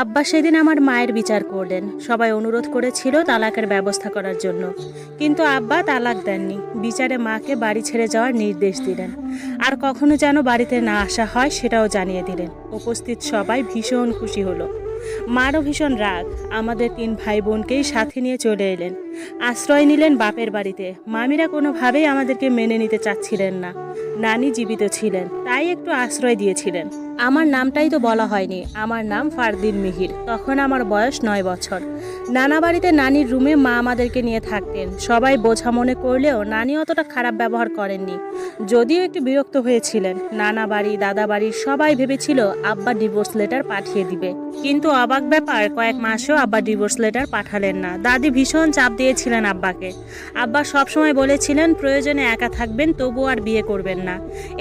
আব্বা সেদিন আমার মায়ের বিচার করলেন। সবাই অনুরোধ করেছিল তালাকের ব্যবস্থা করার জন্য। কিন্তু আব্বা তালাক দেননি। বিচারে মাকে বাড়ি ছেড়ে যাওয়ার নির্দেশ দিলেন। আর কখনো যেন বাড়িতে না আসা হয় সেটাও জানিয়ে দিলেন। উপস্থিত সবাই ভীষণ খুশি হলো। মারও ভীষণ রাগ। আমাদের তিন ভাই বোনকেই সাথে নিয়ে চলে এলেন। আশ্রয় নিলেন বাপের বাড়িতে। মামিরা কোনোভাবেই আমাদেরকে মেনে নিতে চাচ্ছিলেন না। নানি জীবিত ছিলেন, তাই একটু আশ্রয় দিয়েছিলেন। আমার নামটাই তো বলা হয়নি, আমার নাম ফারদিন মিহির। তখন আমার বয়স নয় বছর। নানা বাড়িতে নানির রুমে মা আমাদেরকে নিয়ে থাকতেন। সবাই বোঝা মনে করলেও নানি অতটা খারাপ ব্যবহার করেননি। যদিও একটু বিরক্ত হয়েছিলেন। নানা বাড়ি, দাদা বাড়ির সবাই ভেবেছিল আব্বা ডিভোর্স লেটার পাঠিয়ে দিবে। কিন্তু অবাক ব্যাপার, কয়েক মাসেও আব্বা ডিভোর্স লেটার পাঠালেন না। দাদি ভীষণ চাপ দিয়েছিলেন আব্বাকে। আব্বা সবসময় বলেছিলেন, প্রয়োজনে একা থাকবেন তবু আর বিয়ে করবেন না।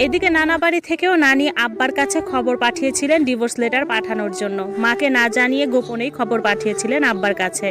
এদিকে নানা বাড়ি থেকেও নানি আব্বার কাছে খবর পাঠিয়েছিলেন ডিভোর্স লেটার পাঠানোর জন্য। মাকে না জানিয়ে গোপনেই খবর পাঠিয়েছিলেন আব্বার কাছে।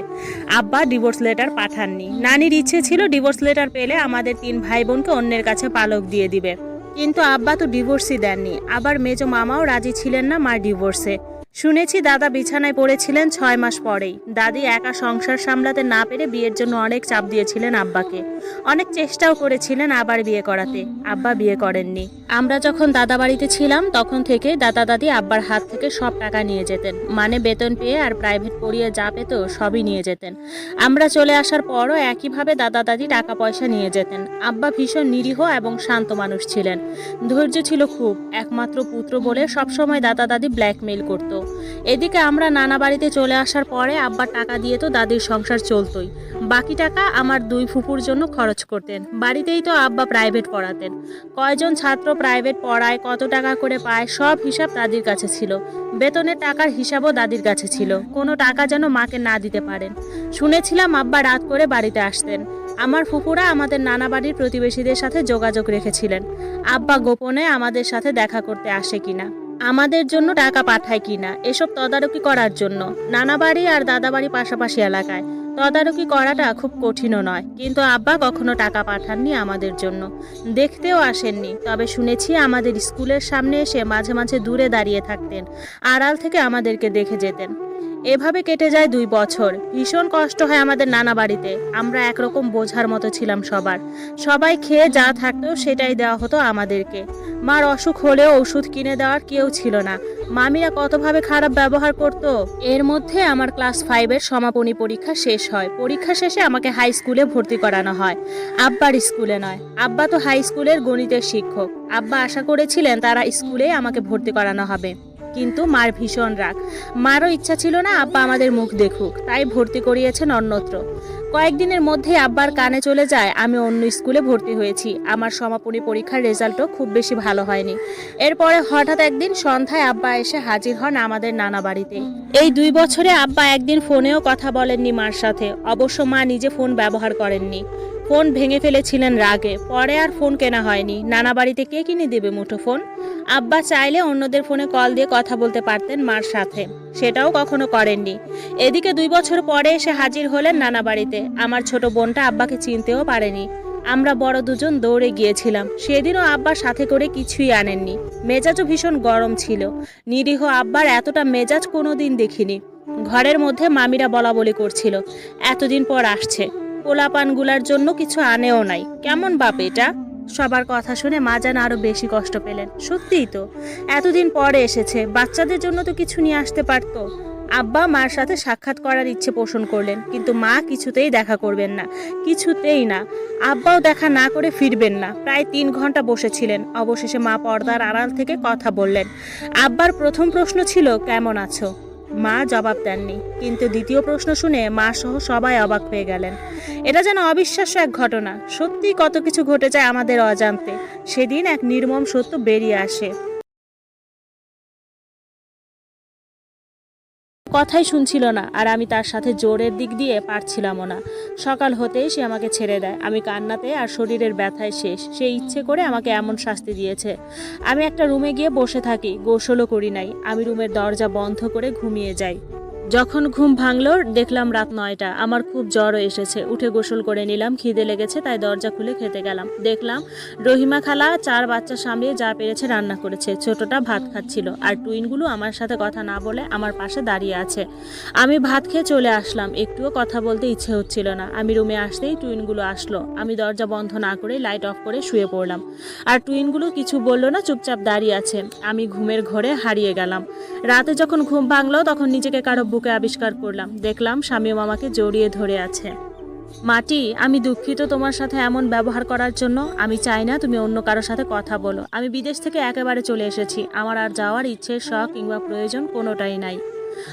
আব্বা ডিভোর্স লেটার পাঠাননি। নানির ইচ্ছে ছিল ডিভোর্স লেটার পেলে আমাদের তিন ভাই বোনকে অন্যের কাছে পালক দিয়ে দিবে। কিন্তু আব্বা তো ডিভোর্সই দেননি। আবার মেজো মামাও রাজি ছিলেন না মার ডিভোর্সে। শুনেছি দাদা বিছানায় পড়েছিলেন ছয় মাস পরেই। দাদি একা সংসার সামলাতে না পেরে বিয়ের জন্য অনেক চাপ দিয়েছিলেন আব্বাকে। অনেক চেষ্টাও করেছিলেন আবার বিয়ে করাতে। আব্বা বিয়ে করেননি। আমরা যখন দাদা বাড়িতে ছিলাম, তখন থেকে দাদা দাদি আব্বার হাত থেকে সব টাকা নিয়ে যেতেন। মানে বেতন পেয়ে আর প্রাইভেট পড়িয়ে যা পেত সবই নিয়ে যেতেন। আমরা চলে আসার পরও একইভাবে দাদা দাদি টাকা পয়সা নিয়ে যেতেন। আব্বা ভীষণ নিরীহ এবং শান্ত মানুষ ছিলেন। ধৈর্য ছিল খুব। একমাত্র পুত্র বলে সবসময় দাদা দাদি ব্ল্যাকমেইল করত। এদিকে আমরা নানা বাড়িতে চলে আসার পরে আব্বার টাকা দিয়ে তো দাদির সংসার চলতোই। বাকি টাকা আমার দুই ফুপুর জন্য খরচ করতেন। বাড়িতেই তো আব্বা প্রাইভেট পড়াতেন। কয়জন ছাত্র প্রাইভেট পড়ায়, কত টাকা করে পায়, সব হিসাব দাদির কাছে ছিল। বেতনের টাকার হিসাবও দাদির কাছে ছিল। কোনো টাকা যেন মাকে না দিতে পারেন। শুনেছিলাম আব্বা রাত করে বাড়িতে আসতেন। আমার ফুপুরা আমাদের নানা বাড়ির প্রতিবেশীদের সাথে যোগাযোগ রেখেছিলেন। আব্বা গোপনে আমাদের সাথে দেখা করতে আসে কিনা। আমাদের জন্য টাকা পাঠায় কিনা, এসব তদারকি করার জন্য। নানা বাড়ি আর দাদা বাড়ি পাশাপাশি এলাকায়। তদারকি করাটা খুব কঠিনও নয়, কিন্তু আব্বা কখনো টাকা পাঠাননি আমাদের জন্য। দেখতেও আসেননি, তবে শুনেছি আমাদের স্কুলের সামনে এসে মাঝে মাঝে দূরে দাঁড়িয়ে থাকতেন। আড়াল থেকে আমাদেরকে দেখে যেতেন। এভাবে কেটে যায় দুই বছর। ভীষণ কষ্ট হয় আমাদের নানা বাড়িতে। আমরা একরকম বোঝার মতো ছিলাম সবার। সবাই খেয়ে যা থাকতো সেটাই দেওয়া হতো আমাদেরকে। মার অসুখ হলেও ওষুধ কিনে দেওয়ার কেউ ছিল না। মামিরা কতভাবে খারাপ ব্যবহার করত? এর মধ্যে আমার ক্লাস ফাইভের সমাপনী পরীক্ষা শেষ হয়। পরীক্ষা শেষে আমাকে হাই স্কুলে ভর্তি করানো হয়। আব্বার স্কুলে নয়। আব্বা তো হাই স্কুলের গণিতের শিক্ষক। আব্বা আশা করেছিলেন তারা স্কুলে আমাকে ভর্তি করানো হবে। কিন্তু মার ভীষণ রাগ। মারও ইচ্ছা ছিল না আব্বা আমাদের মুখ দেখুক, তাই ভর্তি করিয়েছেন অন্যত্র। কয়েকদিনের মধ্যে আব্বার কানে চলে যায়, আমি অন্য স্কুলে ভর্তি হয়েছি। আমার সমাপনী পরীক্ষার রেজাল্টও খুব বেশি ভালো হয়নি। এরপরে হঠাৎ একদিন সন্ধ্যায় আব্বা এসে হাজির হন আমাদের নানা বাড়িতে। এই দুই বছরে আব্বা একদিন ফোনেও কথা বলেননি মার সাথে। অবশ্য মা নিজে ফোন ব্যবহার করেননি। ফোন ভেঙে ফেলেছিলেন রাগে। পরে আর ফোন কেনা হয়নি। নানা বাড়িতে কে কিনে দেবে মুঠো ফোন? আব্বা চাইলে অন্যদের ফোনে কল দিয়ে কথা বলতে পারতেন মার সাথে। সেটাও কখনো করেননি। এদিকে দুই বছর পরে এসে হাজির হলেন নানা বাড়িতে। আমার ছোট বোনটা আব্বাকে চিনতেও পারেনি। আমরা বড় দুজন দৌড়ে গিয়েছিলাম। সেদিনও আব্বার সাথে করে কিছুই আনেননি। মেজাজও ভীষণ গরম ছিল। নিরীহ আব্বার এতটা মেজাজ কোনোদিন দেখিনি। ঘরের মধ্যে মামিরা বলা বলি করছিল, এতদিন পর আসছে। পোলাপানগুলার জন্য কিছু আনেও নাই। কেমন বাপ এটা? সবার কথা শুনে মা যেন আরও বেশি কষ্ট পেলেন। সত্যিই তো, এতদিন পরে এসেছে, বাচ্চাদের জন্য তো কিছু নিয়ে আসতে পারতো। আব্বা মার সাথে সাক্ষাৎ করার ইচ্ছে পোষণ করলেন, কিন্তু মা কিছুতেই দেখা করবেন না, কিছুতেই না। আব্বাও দেখা না করে ফিরবেন না। প্রায় তিন ঘণ্টা বসেছিলেন। অবশেষে মা পর্দার আড়াল থেকে কথা বললেন। আব্বার প্রথম প্রশ্ন ছিল, কেমন আছো? মা জবাব দেননি। কিন্তু দ্বিতীয় প্রশ্ন শুনে মা সহ সবাই অবাক হয়ে গেলেন। এটা যেন অবিশ্বাস্য এক ঘটনা। সত্যি কত কিছু ঘটে যায় আমাদের অজান্তে। সেদিন এক নির্মম সত্য বেরিয়ে আসে। কথাই শুনছিল না, আর আমি তার সাথে জোরের দিক দিয়ে পারছিলামও না। সকাল হতেই সে আমাকে ছেড়ে দেয়। আমি কান্নাতে আর শরীরের ব্যথায় শেষ। সে ইচ্ছে করে আমাকে এমন শাস্তি দিয়েছে। আমি একটা রুমে গিয়ে বসে থাকি, গোসলও করি নাই। আমি রুমের দরজা বন্ধ করে ঘুমিয়ে যাই। যখন ঘুম ভাঙলো, দেখলাম রাত নয়টা। আমার খুব জ্বরও এসেছে। উঠে গোসল করে নিলাম, খিদে লেগেছে, তাই দরজা খুলে খেতে গেলাম। দেখলাম রহিমা খালা চার বাচ্চা সামলিয়ে যা পেরেছে রান্না করেছে। ছোটটা ভাত খাচ্ছিল, আর টুইনগুলো আমার সাথে কথা না বলে আমার পাশে দাঁড়িয়ে আছে। আমি ভাত খেয়ে চলে আসলাম। একটুও কথা বলতে ইচ্ছে হচ্ছিল না। আমি রুমে আসতেই টুইনগুলো আসলো। আমি দরজা বন্ধ না করে লাইট অফ করে শুয়ে পড়লাম। আর টুইনগুলো কিছু বলল না, চুপচাপ দাঁড়িয়ে আছে। আমি ঘুমের ঘরে হারিয়ে গেলাম। রাতে যখন ঘুম ভাঙলো, তখন নিজেকে কারও বুকে আবিষ্কার করলাম। দেখলাম স্বামী মামাকে জড়িয়ে ধরে আছে। মাটি, আমি দুঃখিত তোমার সাথে এমন ব্যবহার করার জন্য। আমি চাই না তুমি অন্য কারোর সাথে কথা বলো। আমি বিদেশ থেকে একেবারে চলে এসেছি। আমার আর যাওয়ার ইচ্ছে, শখ কিংবা প্রয়োজন কোনোটাই নাই।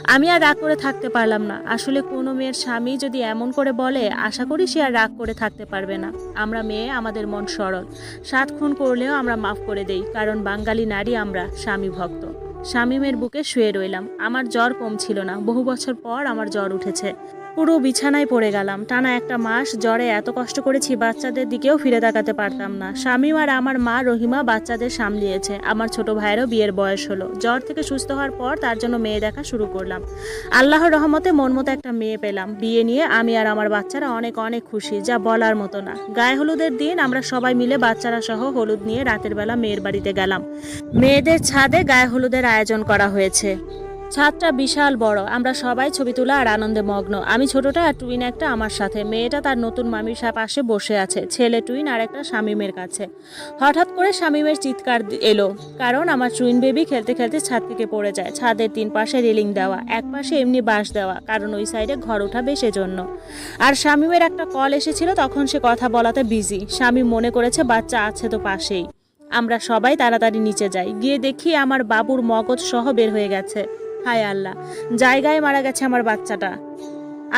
আমি আর রাগ করে থাকতে পারলাম না। আসলে কোনো মেয়ের স্বামী যদি এমন করে বলে, আশা করি সে আর রাগ করে থাকতে পারবে না। আমরা মেয়ে, আমাদের মন সরল। সাত খুন করলেও আমরা মাফ করে দেই, কারণ বাঙালি নারী আমরা, স্বামী ভক্ত। শামীমের বুকে শুয়ে রইলাম। আমার জ্বর কমছিল না। বহু বছর পর আমার জ্বর উঠেছে। পুরো বিছানায় পড়ে গেলাম। টানা একটা মাস জ্বরে এত কষ্ট করেছি, বাচ্চাদের দিকেও ফিরে তাকাতে পারতাম না। শামীম আর আমার মা রহিমা বাচ্চাদের সামলিয়েছে। আমার ছোট ভাইয়েরও বিয়ের বয়স হলো। জ্বর থেকে সুস্থ হওয়ার পর তার জন্য মেয়ে দেখা শুরু করলাম। আল্লাহর রহমতে মন মতো একটা মেয়ে পেলাম। বিয়ে নিয়ে আমি আর আমার বাচ্চারা অনেক অনেক খুশি, যা বলার মতো না। গায়ে হলুদের দিন আমরা সবাই মিলে বাচ্চারা সহ হলুদ নিয়ে রাতের বেলা মেয়ের বাড়িতে গেলাম। মেয়েদের ছাদে গায়ে হলুদের আয়োজন করা হয়েছে। ছাদটা বিশাল বড়। আমরা সবাই ছবি তোলা আর আনন্দে মগ্ন। আমি ছোটটা আর টুইন একটা আমার সাথে। মেয়েটা তার নতুন মামির পাশে বসে আছে। ছেলে টুইন আর একটা শামিমের কাছে। হঠাৎ করে শামিমের চিৎকার এলো। কারণ আমার টুইন বেবি খেলতে খেলতে ছাদ থেকে পড়ে যায়। ছাদের তিন পাশে রেলিং দেওয়া, এক পাশে এমনি বাঁশ দেওয়া, কারণ ওই সাইডে ঘর উঠাবে সেজন্য আর শামিমের একটা কল এসেছিল, তখন সে কথা বলাতে বিজি। শামিম মনে করেছে বাচ্চা আছে তো পাশেই। আমরা সবাই তাড়াতাড়ি নিচে যাই। গিয়ে দেখি আমার বাবুর মগজ সহ বের হয়ে গেছে। হায় আল্লাহ, জায়গায় মারা গেছে আমার বাচ্চাটা।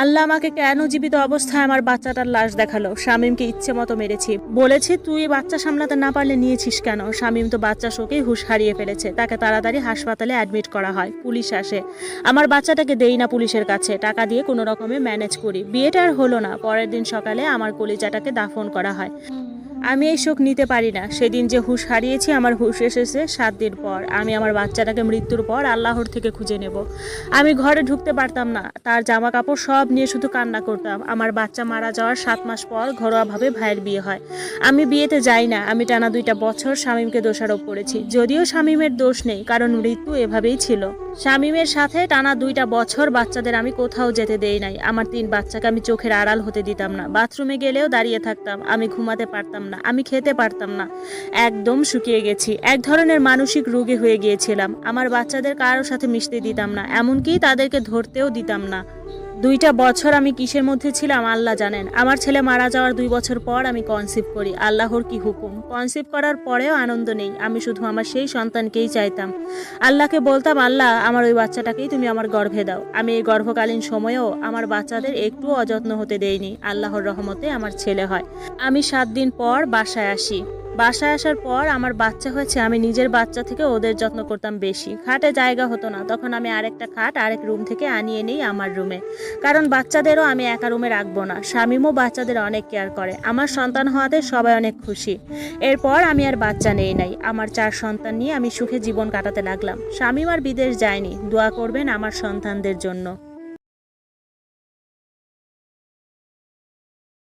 আল্লাহ আমাকে কেন জীবিত অবস্থায় আমার বাচ্চাটার লাশ দেখাল? শামীমকে ইচ্ছে মতো মেরেছি। বলেছে, তুই বাচ্চা সামলাতে না পারলে নিয়েছিস কেন? শামীম তো বাচ্চা শোকেই হুশ হারিয়ে ফেলেছে। তাকে তাড়াতাড়ি হাসপাতালে অ্যাডমিট করা হয়। পুলিশ আসে। আমার বাচ্চাটাকে দেই না পুলিশের কাছে। টাকা দিয়ে কোনো রকমে ম্যানেজ করি। বিয়েটা আর হলো না। পরের দিন সকালে আমার কলিজাটাকে দাফন করা হয়। আমি এই শোক নিতে পারি না। সেদিন যে হুঁশ হারিয়েছি, আমার হুঁশ এসেছে সাত দিন পর। আমি আমার বাচ্চাটাকে মৃত্যুর পর আল্লাহর থেকে খুঁজে নেব। আমি ঘরে ঢুকতে পারতাম না। তার জামা কাপড় সব নিয়ে শুধু কান্না করতাম। আমার বাচ্চা মারা যাওয়ার সাত মাস পর ঘরোয়াভাবে ভাইয়ের বিয়ে হয়। আমি বিয়েতে যাই না। আমি টানা দুইটা বছর শামীমকে দোষারোপ করেছি। যদিও শামীমের দোষ নেই, কারণ মৃত্যু এভাবেই ছিল। শামীমের সাথে টানা দুইটা বছর বাচ্চাদের আমি কোথাও যেতে দেই নাই। আমার তিন বাচ্চাকে আমি চোখের আড়াল হতে দিতাম না। বাথরুমে গেলেও দাঁড়িয়ে থাকতাম। আমি ঘুমাতে পারতাম না। আমি খেতে পারতাম না। একদম শুকিয়ে গেছি। এক ধরনের মানসিক রোগে হয়ে গিয়েছিলাম। আমার বাচ্চাদের কারোর সাথে মিশতে দিতাম না। এমনকি তাদেরকে ধরতেও দিতাম না। দুইটা বছর আমি কিসের মধ্যে ছিলাম আল্লাহ জানেন। আমার ছেলে মারা যাওয়ার দুই বছর পর আমি কনসিভ করি। আল্লাহর কি হুকুম? কনসিভ করার পরেও আনন্দ নেই। আমি শুধু আমার সেই সন্তানকেই চাইতাম। আল্লাহকে বলতাম, আল্লাহ, আমার ওই বাচ্চাটাকেই তুমি আমার গর্ভে দাও। আমি এই গর্ভকালীন সময়েও আমার বাচ্চাদের একটু অযত্ন হতে দেইনি। আল্লাহর রহমতে আমার ছেলে হয়। আমি সাত দিন পর বাসায় আসি। বাসায় আসার পর আমার বাচ্চা হয়েছে, আমি নিজের বাচ্চা থেকে ওদের যত্ন করতাম বেশি। খাটে জায়গা হতো না, তখন আমি আরেকটা খাট, আরেক রুম থেকে আনিয়ে নেই আমার রুমে। কারণ বাচ্চাদেরও আমি একা রুমে রাখব না, স্বামীমও বাচ্চাদের অনেক কেয়ার করে। আমার সন্তান হওয়াতে সবাই অনেক খুশি। এরপর আমি আর বাচ্চা নেই নাই, আমার চার সন্তান নিয়ে আমি সুখে জীবন কাটাতে লাগলাম। স্বামীম আর বিদেশ যায়নি, দোয়া করবেন আমার সন্তানদের জন্য।